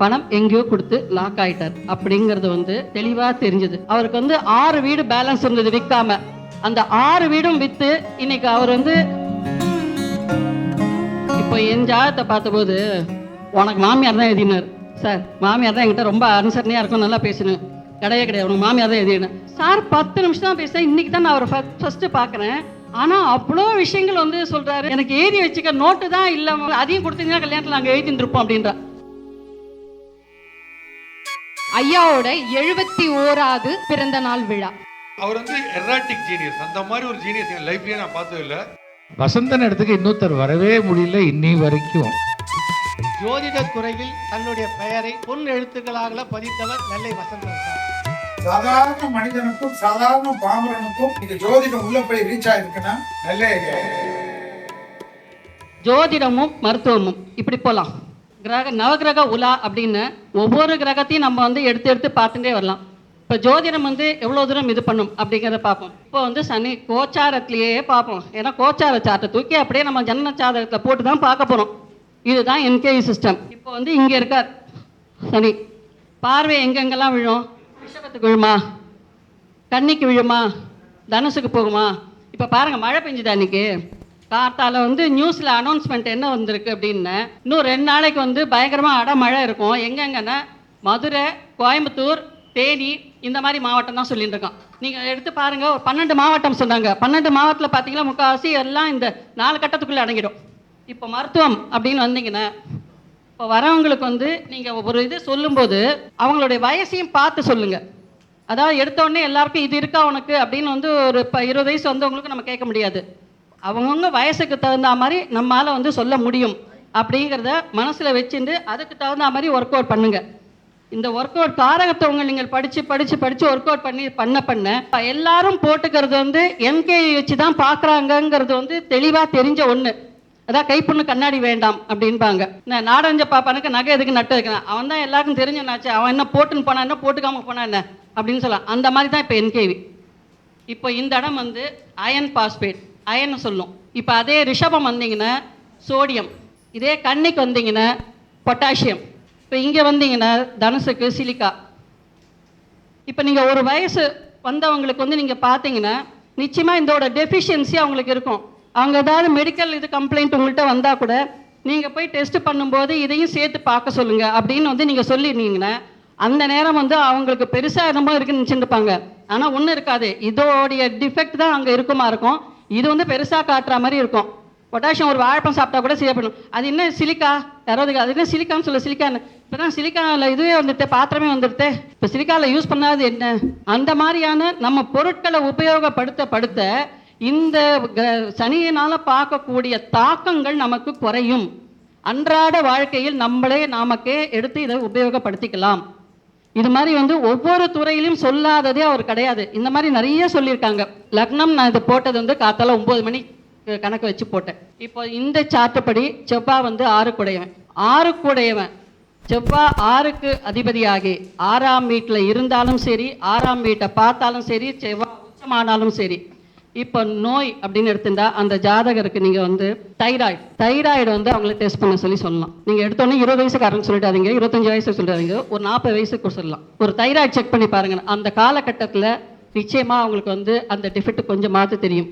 பணம் எங்கேயோ கொடுத்து லாக் ஆயிட்டார். அப்படிங்கறது வந்து தெளிவா தெரிஞ்சது. அவருக்கு வந்து ஆறு வீடு பேலன்ஸ் இருந்தது விற்காம அந்த ஆறு வீடும் வித்து இன்னைக்கு அவர் வந்து இப்போ என் ஜாதத்தை பார்த்தபோது உனக்கு மாமியார் தான் எழுதினார். சார் மாமியார் தான் என்கிட்ட ரொம்ப அனுசரணையா இருக்கும் நல்லா பேசணும். கிடையவே கிடையாது உனக்கு மாமியார் தான் எழுதினேன். சார் பத்து நிமிஷம் தான் பேசுறேன். இன்னைக்கு தான் நான் அவரை ஃபஸ்ட்டு பார்க்குறேன். ஆனால் அவ்வளோ விஷயங்கள் வந்து சொல்கிறாரு எனக்கு எழுதி வச்சுக்க நோட்டு தான் இல்லை அதையும் கொடுத்தீங்கன்னா கல்யாணத்தில் நாங்கள் எழுதிட்டு இருப்போம் அப்படின்றா. ஐயாவோட எழுபத்தி ஓராவது பிறந்த நாள் விழா. அவர் வந்து எராட்டிக் ஜீனியஸ் அந்த மாதிரி ஒரு ஜீனியஸ் என் லைஃப்லயே நான் பார்த்தது இல்ல. வசந்தன் இடத்துக்கு இன்னொருத்தர் வரவே முடியல இன்னி வரைக்கும். ஜோதிட துறையில் தன்னுடைய பெயரை பொன் எழுத்துக்களாக பதித்தவர் நெல்லை வசந்தன் சார். சாதாரண மனிதனுக்கும் சாதாரண பாமரனுக்கும் இந்த ஜோதிடம் உள்ள போய் ரீச் ஆயிருக்குன்னா நல்ல ஜோதிடமும் மருத்துவமும். இப்படி போகலாம் கிரக நவகிரக உலா அப்படின்னு ஒவ்வொரு கிரகத்தையும் நம்ம வந்து எடுத்து எடுத்து பார்த்துட்டே வரலாம். இப்போ ஜோதிடம் வந்து எவ்வளோ தூரம் இது பண்ணும் அப்படிங்கிறத பார்ப்போம். இப்போ வந்து சனி கோச்சாரத்திலேயே பார்ப்போம். ஏன்னா கோச்சார சாட்டை தூக்கி அப்படியே நம்ம ஜன்ன ஜாதகத்தில் போட்டு தான் பார்க்க போகிறோம் இதுதான் என்கேவி சிஸ்டம் இப்போ வந்து இங்கே இருக்கார். சனி பார்வை எங்கெங்கெல்லாம் விழும்? ரிஷபத்துக்கு விழுமா? கன்னிக்கு விழுமா? தனுசுக்கு போகுமா? இப்போ பாருங்கள் மழை பெஞ்சுதா அன்னைக்கு கார்த்தால வந்து நியூஸ்ல அனௌன்ஸ்மெண்ட் என்ன வந்திருக்கு அப்படின்னு இன்னும் ரெண்டு நாளைக்கு வந்து பயங்கரமா அடமழை இருக்கும். எங்கெங்கன்னா மதுரை கோயம்புத்தூர் தேனி இந்த மாதிரி மாவட்டம் தான் சொல்லிட்டு இருக்கோம் நீங்க எடுத்து பாருங்க ஒரு பன்னெண்டு மாவட்டம் சொன்னாங்க. பன்னெண்டு மாவட்டத்தில் பார்த்தீங்கன்னா முக்கால்வாசி எல்லாம் இந்த நாலு கட்டத்துக்குள்ளே அடங்கிடும். இப்போ மருத்துவம் அப்படின்னு வந்தீங்கன்னா இப்போ வரவங்களுக்கு வந்து நீங்கள் ஒரு இது சொல்லும்போது அவங்களுடைய வயசையும் பார்த்து சொல்லுங்க. அதாவது எடுத்தோடனே எல்லாருக்கும் இது இருக்கா உனக்கு அப்படின்னு வந்து ஒரு இப்போ இருபது வயசு வந்தவங்களுக்கு நம்ம கேட்க முடியாது. அவங்கவுங்க வயசுக்கு தகுந்த மாதிரி நம்மால் வந்து சொல்ல முடியும். அப்படிங்கிறத மனசில் வச்சுட்டு அதுக்கு தகுந்த மாதிரி ஒர்க் அவுட் பண்ணுங்க. இந்த ஒர்க் அவுட் காரகத்தவங்க நீங்கள் படித்து படித்து படித்து ஒர்க் அவுட் பண்ணி பண்ண பண்ண இப்போ எல்லாரும் போட்டுக்கிறது வந்து என்கே வச்சு தான் பார்க்குறாங்கங்கிறது வந்து தெளிவாக தெரிஞ்ச ஒன்று அதான் கைப்புண்ணு கண்ணாடி வேண்டாம் அப்படின்பாங்க. நான் நாடஞ்ச பாப்பானுக்கு நகை எதுக்கு நட்டு வைக்கிறேன் அவன் தான் எல்லாருக்கும் தெரிஞ்சனாச்சு அவன் என்ன போட்டுன்னு போனா என்ன போட்டுக்காம போனா என்ன? அப்படின்னு சொல்லலாம். அந்த மாதிரி தான் இப்போ என்கேவி இப்போ இந்த இடம் வந்து அயன் பாஸ்பேட் அயன் சொல்லும். இப்போ அதே ரிஷபம் வந்தீங்கன்னா சோடியம். இதே கண்ணிக்கு வந்தீங்கன்னா பொட்டாசியம். இப்போ இங்கே வந்தீங்கன்னா தனுசுக்கு சிலிக்கா. இப்போ நீங்கள் ஒரு வயசு வந்தவங்களுக்கு வந்து நீங்கள் பார்த்தீங்கன்னா நிச்சயமாக இதோட டெஃபிஷியன்சி அவங்களுக்கு இருக்கும். அவங்க ஏதாவது மெடிக்கல் இது கம்ப்ளைண்ட் உங்கள்கிட்ட வந்தால் கூட நீங்கள் போய் டெஸ்ட் பண்ணும்போது இதையும் சேர்த்து பார்க்க சொல்லுங்கள் அப்படின்னு வந்து நீங்கள் சொல்லியிருந்தீங்கன்னா அந்த நேரம் வந்து அவங்களுக்கு பெருசாக என்னமோ இருக்குன்னு நினச்சிருப்பாங்க ஆனால் ஒன்றும் இருக்காது. இதோடைய டிஃபெக்ட் தான் அங்கே இருக்குமா இருக்கும். இது வந்து பெருசாக காட்டுற மாதிரி இருக்கும். பொட்டாசியம் ஒரு வாழைப்பழம் சாப்பிட்டா கூட செய்யப்படும் அது என்ன சிலிக்கா? யாராவது அது என்ன சிலிக்கான்னு சொல்ல சிலிக்கான்னு. இப்போ தான் சிலிக்காவில் இதுவே வந்துட்டு பாத்திரமே வந்துடுது இப்போ சிலிக்காவில் யூஸ் பண்ணாது என்ன? அந்த மாதிரியான நம்ம பொருட்களை உபயோகப்படுத்த படுத்த இந்த க- பார்க்கக்கூடிய தாக்கங்கள் நமக்கு குறையும். அன்றாட வாழ்க்கையில் நம்மளே நாமக்கே எடுத்து இதை உபயோகப்படுத்திக்கலாம். இது மாதிரி வந்து ஒவ்வொரு துறையிலும் சொல்லாததே அவர் கிடையாது. இந்த மாதிரி நிறைய சொல்லியிருக்காங்க. லக்னம் நான் இது போட்டது வந்து காத்தால ஒன்பது மணி கணக்கு வச்சு போட்டேன். இப்போ இந்த சார்ட்டு படி செவ்வாய் வந்து ஆறுக்குடையவன் ஆறுக்குடையவன் செவ்வாய் ஆறுக்கு அதிபதியாகி ஆறாம் வீட்டில் இருந்தாலும் சரி ஆறாம் வீட்டை பார்த்தாலும் சரி செவ்வாய் உச்சமானாலும் சரி இப்போ நோய் அப்படின்னு எடுத்திருந்தா அந்த ஜாதகருக்கு நீங்கள் வந்து தைராய்டு. தைராய்டு வந்து அவங்கள டெஸ்ட் பண்ண சொல்லி சொல்லலாம். நீங்கள் எடுத்தோன்னே இருபது வயசுக்காரங்க சொல்லிட்டாதீங்க இருபத்தஞ்சு வயசு சொல்லிடாதீங்க ஒரு நாற்பது வயசுக்கு சொல்லலாம். ஒரு தைராய்டு செக் பண்ணி பாருங்க அந்த காலகட்டத்தில் நிச்சயமாக அவங்களுக்கு வந்து அந்த டிஃபிட் கொஞ்சம் மாற்ற தெரியும்.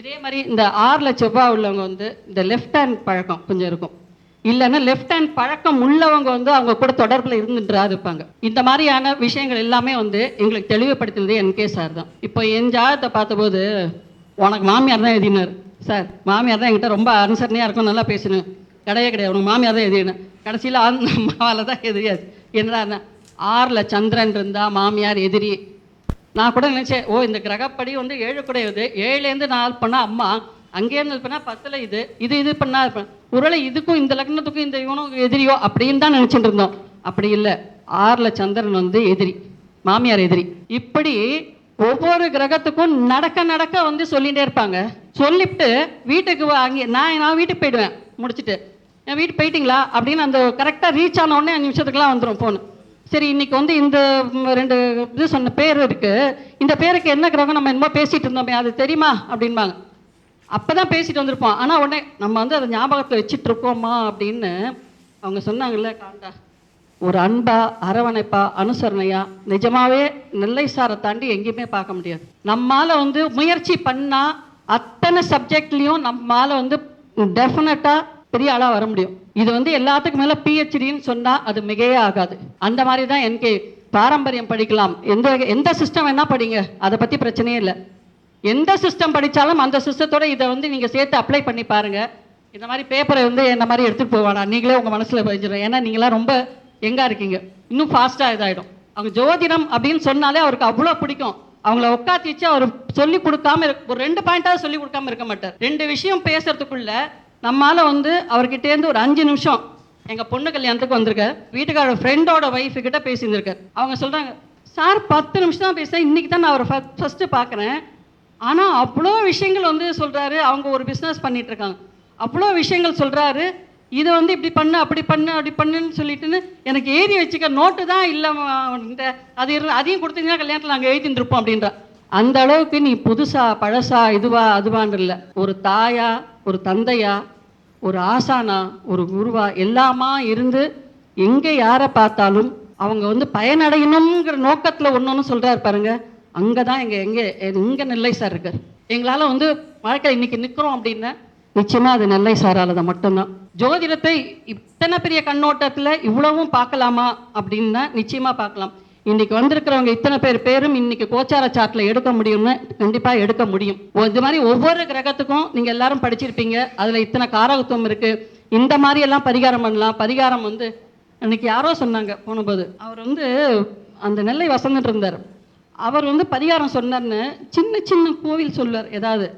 இதே மாதிரி இந்த ஆறில் செவ்வாய் உள்ளவங்க வந்து இந்த லெஃப்ட் ஹேண்ட் பழக்கம் கொஞ்சம் இருக்கும். இல்லைன்னா லெஃப்ட் ஹேண்ட் பழக்கம் உள்ளவங்க வந்து அவங்க கூட தொடர்பில் இருந்துட்டுறா இருப்பாங்க இந்த மாதிரியான விஷயங்கள் எல்லாமே வந்து எங்களுக்கு தெளிவுபடுத்தினது என்கே சார் தான். இப்போ என் ஜாதகத்தை பார்த்தபோது உனக்கு மாமியார் தான் எழுதினார். சார் மாமியார் தான் என்கிட்ட ரொம்ப அனுசரணையாக இருக்கும் நல்லா பேசணும். கிடையவே கிடையாது உனக்கு மாமியார் தான் எழுதினேன். கடைசியில் அந்த அம்மாவால் தான் எதிரியாது என்னடா ஆறில் சந்திரன் இருந்தால் மாமியார் எதிரி. நான் கூட நினைச்சேன் ஓ இந்த கிரகப்படி வந்து ஏழு கூட இது. ஏழுலேருந்து நாலு பண்ணால் அம்மா அங்கேருந்து இது பண்ணால் பத்தில் இது இது இது பண்ணா இருப்பேன். ஒருவேளை இதுக்கும் இந்த லக்னத்துக்கும் இந்த இவனும் எதிரியோ அப்படின்னு தான் நினச்சிட்டு இருந்தோம். அப்படி இல்லை. ஆறில் சந்திரன் வந்து எதிரி. மாமியார் எதிரி. இப்படி ஒவ்வொரு கிரகத்துக்கும் நடக்க நடக்க வந்து சொல்லிகிட்டே இருப்பாங்க. சொல்லிவிட்டு வீட்டுக்கு வா- அங்கே நான் நான் வீட்டுக்கு போயிடுவேன். முடிச்சுட்டு. என் வீட்டுக்கு போயிட்டீங்களா? அப்படின்னு அந்த கரெக்டாக ரீச் ஆன உடனே அஞ்சு நிமிஷத்துக்குலாம் வந்துடும் ஃபோனு சரி இன்னைக்கு வந்து இந்த ரெண்டு இது சொன்ன பேர் இருக்குது இந்த பேருக்கு என்ன கிரகம் நம்ம என்னமோ பேசிகிட்டு இருந்தோமே அது தெரியுமா? அப்படின்பாங்க. அப்பதான் பேசிட்டு வந்திருப்போம் ஆனால் உடனே நம்ம வந்து அதை ஞாபகத்தில் வச்சுட்டு இருக்கோமா அப்படின்னு அவங்க சொன்னாங்கல்ல காண்டா ஒரு அன்பா அரவணைப்பா அனுசரணையா நிஜமாவே நெல்லை சாரை தாண்டி எங்கேயுமே பார்க்க முடியாது. நம்மால வந்து முயற்சி பண்ணா அத்தனை சப்ஜெக்ட்லையும் நம்மால வந்து டெஃபினட்டா பெரிய ஆளாக வர முடியும். இது வந்து எல்லாத்துக்கும் மேல பிஹெச்டின்னு சொன்னா அது மிகையே ஆகாது. அந்த மாதிரி தான் என்கே பாரம்பரியம் படிக்கலாம். எந்த எந்த சிஸ்டம் வேணால் படிங்க. அதை பத்தி பிரச்சனையே இல்லை. எந்த சிஸ்டம் படித்தாலும் அந்த சிஸ்டத்தோட இதை வந்து நீங்கள் சேர்த்து அப்ளை பண்ணி பாருங்கள் இந்த மாதிரி பேப்பரை வந்து என்ன மாதிரி எடுத்துகிட்டு போவானா? நீங்களே உங்கள் மனசில் பதிஞ்சிடும் ஏன்னா நீங்களாம் ரொம்ப எங்கே இருக்கீங்க. இன்னும் ஃபாஸ்ட்டாக இதாகிடும் அவங்க ஜோதிடம் அப்படின்னு சொன்னாலே அவருக்கு அவ்வளோ பிடிக்கும். அவங்கள உட்காத்தி வச்சு அவர் சொல்லி கொடுக்காம இரு ஒரு ரெண்டு பாயிண்டாவது சொல்லி கொடுக்காம இருக்க மாட்டார். ரெண்டு விஷயம் பேசுறதுக்குள்ள நம்மால வந்து அவர்கிட்டேருந்து ஒரு அஞ்சு நிமிஷம் எங்கள் பொண்ணு கல்யாணத்துக்கு வந்திருக்க வீட்டுக்காரோட ஃப்ரெண்டோட ஒய்ஃபு கிட்ட பேசியிருந்திருக்கார். அவங்க சொல்கிறாங்க சார் பத்து நிமிஷம் தான் பேசுகிறேன் இன்றைக்கி தான் நான் அவரை ஃபஸ்ட்டு பார்க்குறேன். ஆனால் அவ்வளோ விஷயங்கள் வந்து சொல்கிறாரு அவங்க ஒரு பிஸ்னஸ் பண்ணிகிட்ருக்காங்க அவ்வளோ விஷயங்கள் சொல்கிறாரு இதை வந்து இப்படி பண்ணு அப்படி பண்ணு அப்படி பண்ணுன்னு சொல்லிட்டுன்னு எனக்கு எழுதி வச்சுக்க நோட்டு தான் இல்லை அது இரு அதையும் கொடுத்தீங்கன்னா கல்யாணத்தில் நாங்கள் எழுதி இருப்போம் அப்படின்ற. அந்த அளவுக்கு நீ புதுசா பழசா இதுவா அதுவான்னு இல்லை. ஒரு தாயா ஒரு தந்தையா ஒரு ஆசானா ஒரு குருவா எல்லாமா இருந்து எங்கே யாரை பார்த்தாலும் அவங்க வந்து பயனடையணுங்கிற நோக்கத்தில் ஒன்று ஒன்று சொல்கிறாரு பாருங்கள் அங்கே தான் எங்கள் எங்கே இங்கே நெல்லை சார் இருக்கார். எங்களால் வந்து வாழ்க்கையில் இன்றைக்கி நிற்கிறோம் அப்படின்னா நிச்சயமாக அது நெல்லை சாரால் தான் மட்டும்தான். ஜோதிடத்தை இத்தனை பெரிய கண்ணோட்டத்தில் இவ்வளவும் பார்க்கலாமா அப்படின்னா நிச்சயமாக பார்க்கலாம். இன்னைக்கு வந்திருக்கிறவங்க இத்தனை பேர் பேரும் இன்னைக்கு கோச்சார சாட்டில் எடுக்க முடியும்னு கண்டிப்பாக எடுக்க முடியும். இது மாதிரி ஒவ்வொரு கிரகத்துக்கும் நீங்கள் எல்லாரும் படிச்சிருப்பீங்க. அதில் இத்தனை காரகத்துவம் இருக்குது இந்த மாதிரி எல்லாம் பரிகாரம் பண்ணலாம். பரிகாரம் வந்து அன்னைக்கு யாரோ சொன்னாங்க போனபோது. அவர் வந்து அந்த நெல்லை வசந்துட்டு இருந்தார். அவர் வந்து பரிகாரம் சொன்னார்னு சின்ன சின்ன கோவில் சொல்லுவார் ஏதாவது.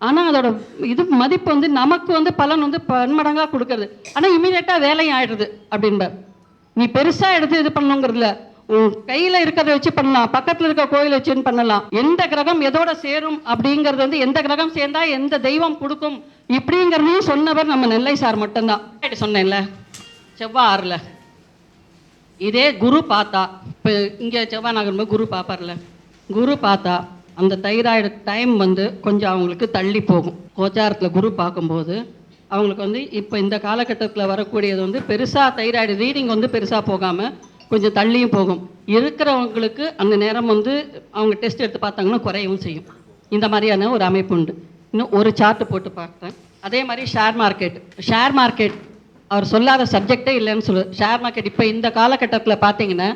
ஆனால் அதோட இது மதிப்பு வந்து நமக்கு வந்து பலன் வந்து பன்மடங்காக கொடுக்கறது. ஆனால் இமீடியட்டாக வேலையும் ஆயிடுது அப்படின்பார் நீ பெருசாக எடுத்து இது பண்ணணுங்கிறதுல உன் கையில் இருக்கிறத வச்சு பண்ணலாம் பக்கத்தில் இருக்க கோயில் வச்சுன்னு பண்ணலாம் எந்த கிரகம் எதோட சேரும் அப்படிங்கிறது வந்து எந்த கிரகம் சேர்ந்தா எந்த தெய்வம் கொடுக்கும் இப்படிங்கிறதையும் சொன்னவர் நம்ம நெல்லை சார் மட்டும்தான். சொன்னேன்ல செவ்வாய் ஆறுல இதே குரு பார்த்தா இப்போ இங்கே செவ்வாய் நகரம் குரு பார்ப்பார்ல குரு பார்த்தா அந்த தைராய்டு டைம் வந்து கொஞ்சம் அவங்களுக்கு தள்ளி போகும். கோச்சாரத்தில் குரு பார்க்கும்போது அவங்களுக்கு வந்து இப்போ இந்த காலகட்டத்தில் வரக்கூடியது வந்து பெருசாக தைராய்டு ரீடிங் வந்து பெருசாக போகாமல் கொஞ்சம் தள்ளியும் போகும். இருக்கிறவங்களுக்கு அந்த நேரம் வந்து அவங்க டெஸ்ட் எடுத்து பார்த்தாங்கன்னா குறையவும் செய்யும். இந்த மாதிரியான ஒரு அமைப்பு உண்டு. இன்னும் ஒரு சார்ட்டு போட்டு பார்த்தேன். அதே மாதிரி ஷேர் மார்க்கெட் ஷேர் மார்க்கெட் அவர் சொல்லாத சப்ஜெக்டே இல்லைன்னு சொல்லு. ஷேர் மார்க்கெட் இப்போ இந்த காலகட்டத்தில் பார்த்தீங்கன்னா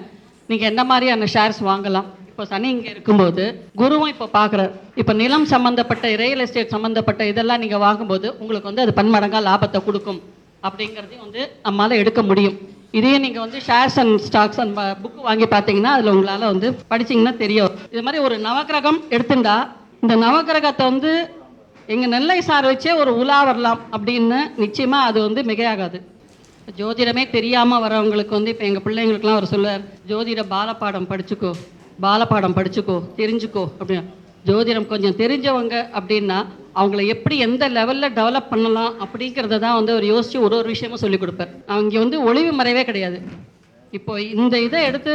நீங்கள் என்ன மாதிரியான ஷேர்ஸ் வாங்கலாம்? இப்போ சனி இங்கே இருக்கும்போது குருவும் இப்போ பார்க்குறாரு இப்போ நிலம் சம்மந்தப்பட்ட ரியல் எஸ்டேட் சம்மந்தப்பட்ட இதெல்லாம் நீங்கள் வாங்கும்போது உங்களுக்கு வந்து அது பன்மடங்காக லாபத்தை கொடுக்கும். அப்படிங்கிறதையும் வந்து நம்மளால் எடுக்க முடியும். இதையே நீங்கள் வந்து shares and stocks and book வாங்கி பார்த்தீங்கன்னா அதில் உங்களால் வந்து படிச்சிங்கன்னா தெரியும். இது மாதிரி ஒரு நவக்கிரகம் எடுத்துட்டா இந்த நவக்கிரகத்தை வந்து எங்கள் நெல்லை சார் வச்சே ஒரு உலா வரலாம் அப்படின்னு நிச்சயமாக அது வந்து மிகையாகாது. ஜோதிடமே தெரியாமல் வரவங்களுக்கு வந்து இப்போ எங்கள் பிள்ளைங்களுக்குலாம் அவர் சொல்லுவார் ஜோதிட பாலப்பாடம் படிச்சுக்கோ பாலப்பாடம் படிச்சுக்கோ தெரிஞ்சுக்கோ அப்படின்னு. ஜோதிடம் கொஞ்சம் தெரிஞ்சவங்க அப்படின்னா அவங்கள எப்படி எந்த லெவலில் டெவலப் பண்ணலாம் அப்படிங்கிறத தான் வந்து அவர் யோசித்து ஒரு ஒரு விஷயமும் சொல்லிக் கொடுப்பார். அவங்க வந்து ஒளிவு மறைவே கிடையாது. இப்போ இந்த இதை எடுத்து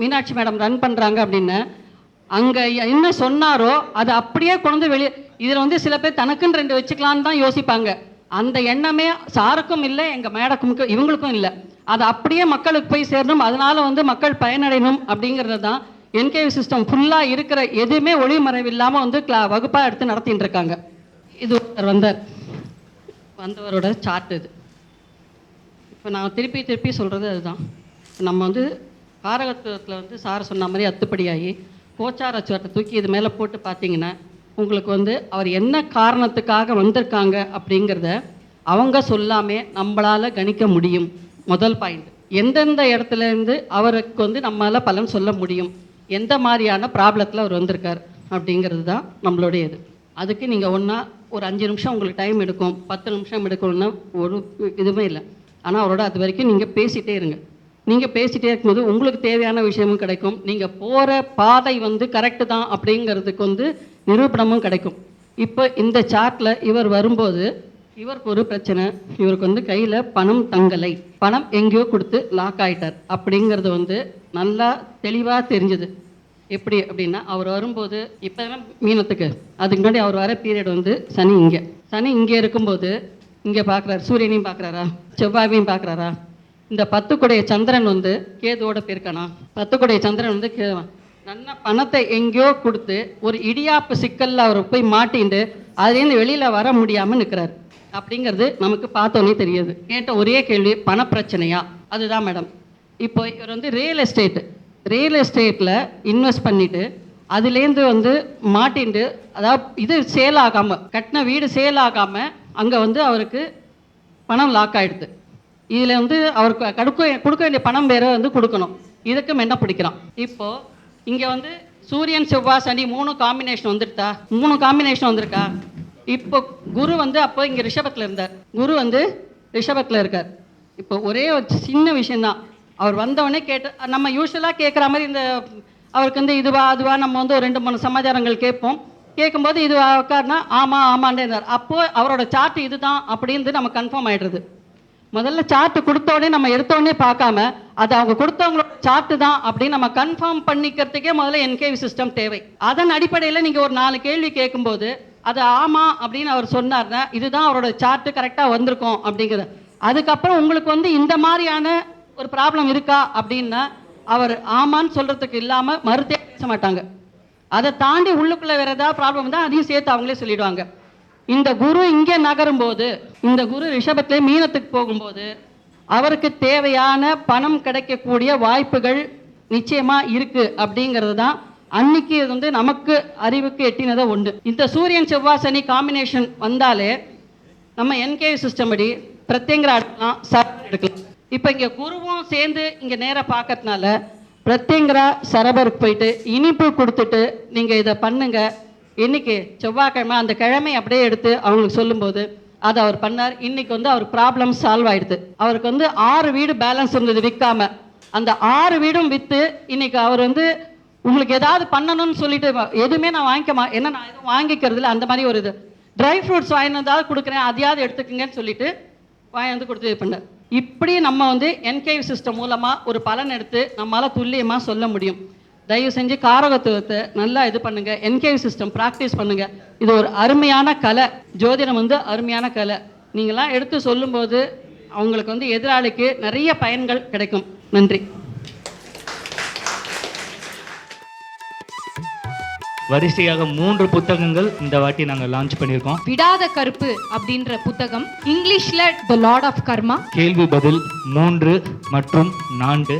மீனாட்சி மேடம் ரன் பண்ணுறாங்க அப்படின்னா அங்கே என்ன சொன்னாரோ அதை அப்படியே கொண்டு வெளியே இதில் வந்து சில பேர் தனக்குன்னு ரெண்டு வச்சுக்கலான்னு தான் யோசிப்பாங்க. அந்த எண்ணமே சாருக்கும் இல்லை எங்கள் மேடக்கும் இவங்களுக்கும் இல்லை. அது அப்படியே மக்களுக்கு போய் சேரணும் அதனால வந்து மக்கள் பயனடையணும் அப்படிங்கிறது தான் என்கேவி சிஸ்டம். ஃபுல்லாக இருக்கிற எதுவுமே ஒளிமறைவு இல்லாமல் வந்து கிளா வகுப்பாக எடுத்து நடத்திட்டு இருக்காங்க. இது ஒருத்தர் வந்தார். வந்தவரோட சார்ட் இது. இப்போ நான் திருப்பி திருப்பி சொல்கிறது அதுதான். நம்ம வந்து பாரகத்துவத்தில் வந்து சார் சொன்ன மாதிரி அத்துப்படியாகி கோச்சார சுவட்டை தூக்கி இது மேலே போட்டு பார்த்தீங்கன்னா உங்களுக்கு வந்து அவர் என்ன காரணத்துக்காக வந்திருக்காங்க அப்படிங்கிறத அவங்க சொல்லாமே நம்மளால் கணிக்க முடியும். முதல் பாயிண்ட் எந்தெந்த இடத்துல இருந்து அவருக்கு வந்து நம்மளால் பலன் சொல்ல முடியும்? எந்த மாதிரியான ப்ராப்ளத்தில் அவர் வந்திருக்கார்? அப்படிங்கிறது தான் நம்மளுடைய இது அதுக்கு நீங்கள் ஒன்றா ஒரு அஞ்சு நிமிஷம் உங்களுக்கு டைம் எடுக்கும். பத்து நிமிஷம் எடுக்கணும்னா ஒரு இதுவுமே இல்லை. ஆனால் அவரோட அது வரைக்கும் நீங்கள் பேசிகிட்டே இருங்க. நீங்கள் பேசிகிட்டே இருக்கும்போது உங்களுக்கு தேவையான விஷயமும் கிடைக்கும். நீங்கள் போகிற பாதை வந்து கரெக்டு தான் அப்படிங்கிறதுக்கு வந்து நிரூபணமும் கிடைக்கும். இப்போ இந்த சார்ட்டில் இவர் வரும்போது இவருக்கு ஒரு பிரச்சனை. இவருக்கு வந்து கையில் பணம் தங்கலை. பணம் எங்கேயோ கொடுத்து லாக் ஆயிட்டார். அப்படிங்கிறது வந்து நல்லா தெளிவாக தெரிஞ்சுது. எப்படி அப்படின்னா அவர் வரும்போது இப்போ மீனத்துக்கு. அதுக்கு முன்னாடி அவர் வர பீரியட் வந்து சனி இங்கே. சனி இங்கே இருக்கும்போது இங்கே பார்க்குறாரு சூரியனையும் பார்க்குறாரா செவ்வாயையும் பார்க்குறாரா இந்த பத்துக்குடைய சந்திரன் வந்து கேதுவோட போயிருக்கானா? பத்துக்குடைய சந்திரன் வந்து நல்ல பணத்தை எங்கேயோ கொடுத்து ஒரு இடியாப்பு சிக்கலில் அவர் போய் மாட்டிண்டு அதுலேருந்து வெளியில் வர முடியாமல் நிற்கிறார் அப்படிங்கிறது நமக்கு பார்த்தோன்னே தெரியுது. கேட்ட ஒரே கேள்வி பணப்பிரச்சனையா? அதுதான் மேடம். இப்போ இவர் வந்து ரியல் எஸ்டேட்டு ரியல் எஸ்டேட்டில் இன்வெஸ்ட் பண்ணிட்டு அதுலேருந்து வந்து மாட்டிண்டு அதாவது இது சேல் ஆகாமல் கட்டின வீடு சேல் ஆகாமல் அங்கே வந்து அவருக்கு பணம் லாக் ஆகிடுது இதில் வந்து அவருக்கு கொடுக்க கொடுக்க வேண்டிய பணம் வேற வந்து கொடுக்கணும். இதுக்கு என்ன பிடிக்கிறான்? இப்போது இங்கே வந்து சூரியன் செவ்வாய் சனி மூணு காம்பினேஷன் வந்துருக்கா மூணு காம்பினேஷன் வந்திருக்கா? இப்போ குரு வந்து அப்போ இங்கே ரிஷபத்தில் இருந்தார். குரு வந்து ரிஷபத்தில் இருக்கார். இப்போ ஒரே ஒரு சின்ன விஷயந்தான் அவர் வந்தவொடனே கேட்டு நம்ம யூஸ்வலாக கேட்குற மாதிரி இந்த அவருக்கு வந்து இதுவா அதுவா நம்ம வந்து ஒரு ரெண்டு மூணு சமாச்சாரங்கள் கேட்போம். கேட்கும்போது இது உட்காருனா ஆமாம் ஆமாண்டே இருந்தார் அப்போது அவரோட சார்ட் இதுதான் அப்படின்னு நம்ம கன்ஃபார்ம் ஆகிடுறது முதல்ல சார்ட் கொடுத்த உடனே நம்ம எடுத்தோடனே பார்க்காம அது அவங்க கொடுத்தவங்களோட சார்ட் தான் அப்படின்னு நம்ம கன்ஃபார்ம் பண்ணிக்கிறதுக்கே முதல்ல என்கேவி சிஸ்டம் தேவை. அதன் அடிப்படையில் நீங்கள் ஒரு நாலு கேள்வி கேட்கும்போது அது ஆமாம் அப்படின்னு அவர் சொன்னார்னா இதுதான் அவரோட சார்ட்டு கரெக்டாக வந்திருக்கும் அப்படிங்கிறது. அதுக்கப்புறம் உங்களுக்கு வந்து இந்த மாதிரியான ஒரு ப்ராப்ளம் இருக்கா அப்படின்னா அவர் ஆமான்னு சொல்கிறதுக்கு இல்லாமல் மறுத்தே பேச மாட்டாங்க. அதை தாண்டி உள்ளுக்குள்ளே வேறு ஏதாவது ப்ராப்ளம் தான் அதையும் சேர்த்து அவங்களே சொல்லிடுவாங்க. இந்த குரு இங்கே நகரும் போது இந்த குரு ரிஷபத்திலே மீனத்துக்கு போகும்போது அவருக்கு தேவையான பணம் கிடைக்கக்கூடிய வாய்ப்புகள் நிச்சயமா இருக்கு அப்படிங்கிறது தான் அன்னைக்கு இது வந்து நமக்கு அறிவுக்கு எட்டினதை உண்டு. இந்த சூரியன் செவ்வாய் சனி காம்பினேஷன் வந்தாலே நம்ம என்கே சிஸ்டம் படி பிரத்யங்கரா எடுக்கலாம் சரபர் எடுக்கலாம். இப்போ இங்கே குருவும் சேர்ந்து இங்கே நேராக பார்க்கறதுனால பிரத்யங்கரா சரபருக்கு போயிட்டு இனிப்பு கொடுத்துட்டு நீங்கள் இதை பண்ணுங்கள் இன்னைக்கு செவ்வாய்க்கிழமை அந்த கிழமை அப்படியே எடுத்து அவங்களுக்கு சொல்லும்போது அதை அவர் பண்ணார். இன்னைக்கு வந்து அவர் ப்ராப்ளம் சால்வ் ஆயிடுது. அவருக்கு வந்து ஆறு வீடு பேலன்ஸ் இருந்தது விற்காம அந்த ஆறு வீடும் விற்று இன்னைக்கு அவர் வந்து உங்களுக்கு ஏதாவது பண்ணணும்னு சொல்லிட்டு எதுவுமே நான் வாங்கிக்கமா என்ன நான் எதுவும் வாங்கிக்கிறது இல்லை அந்த மாதிரி ஒரு இது. ட்ரை ஃப்ரூட்ஸ் வாங்கினதாவது கொடுக்குறேன் அதையாவது எடுத்துக்கங்கன்னு சொல்லிட்டு வாங்கி வந்து கொடுத்து இது பண்ண இப்படி நம்ம வந்து என்கேவி சிஸ்டம் மூலமாக ஒரு பலன் எடுத்து நம்மளால் துல்லியமாக சொல்ல முடியும். தயவு செஞ்சு காரகத்துவத்தை நல்லா இது பண்ணுங்க என்கேவி சிஸ்டம் ப்ராக்டிஸ் பண்ணுங்க. இது ஒரு அருமையான கலை. ஜோதிடம் வந்து அருமையான கலை. நீங்களாம் எடுத்து சொல்லும்போது அவங்களுக்கு வந்து எதிராளிக்கு நிறைய பயன்கள் கிடைக்கும். நன்றி. வரிசையாக மூன்று புத்தகங்கள் இந்த வாட்டி நாங்கள் லான்ச் பண்ணியிருக்கோம். விடாத கருப்பு அப்படின்ற புத்தகம் இங்கிலீஷ்ல த லார்ட் ஆஃப் கர்மா கேள்வி பதில் மூன்று மற்றும் நான்கு.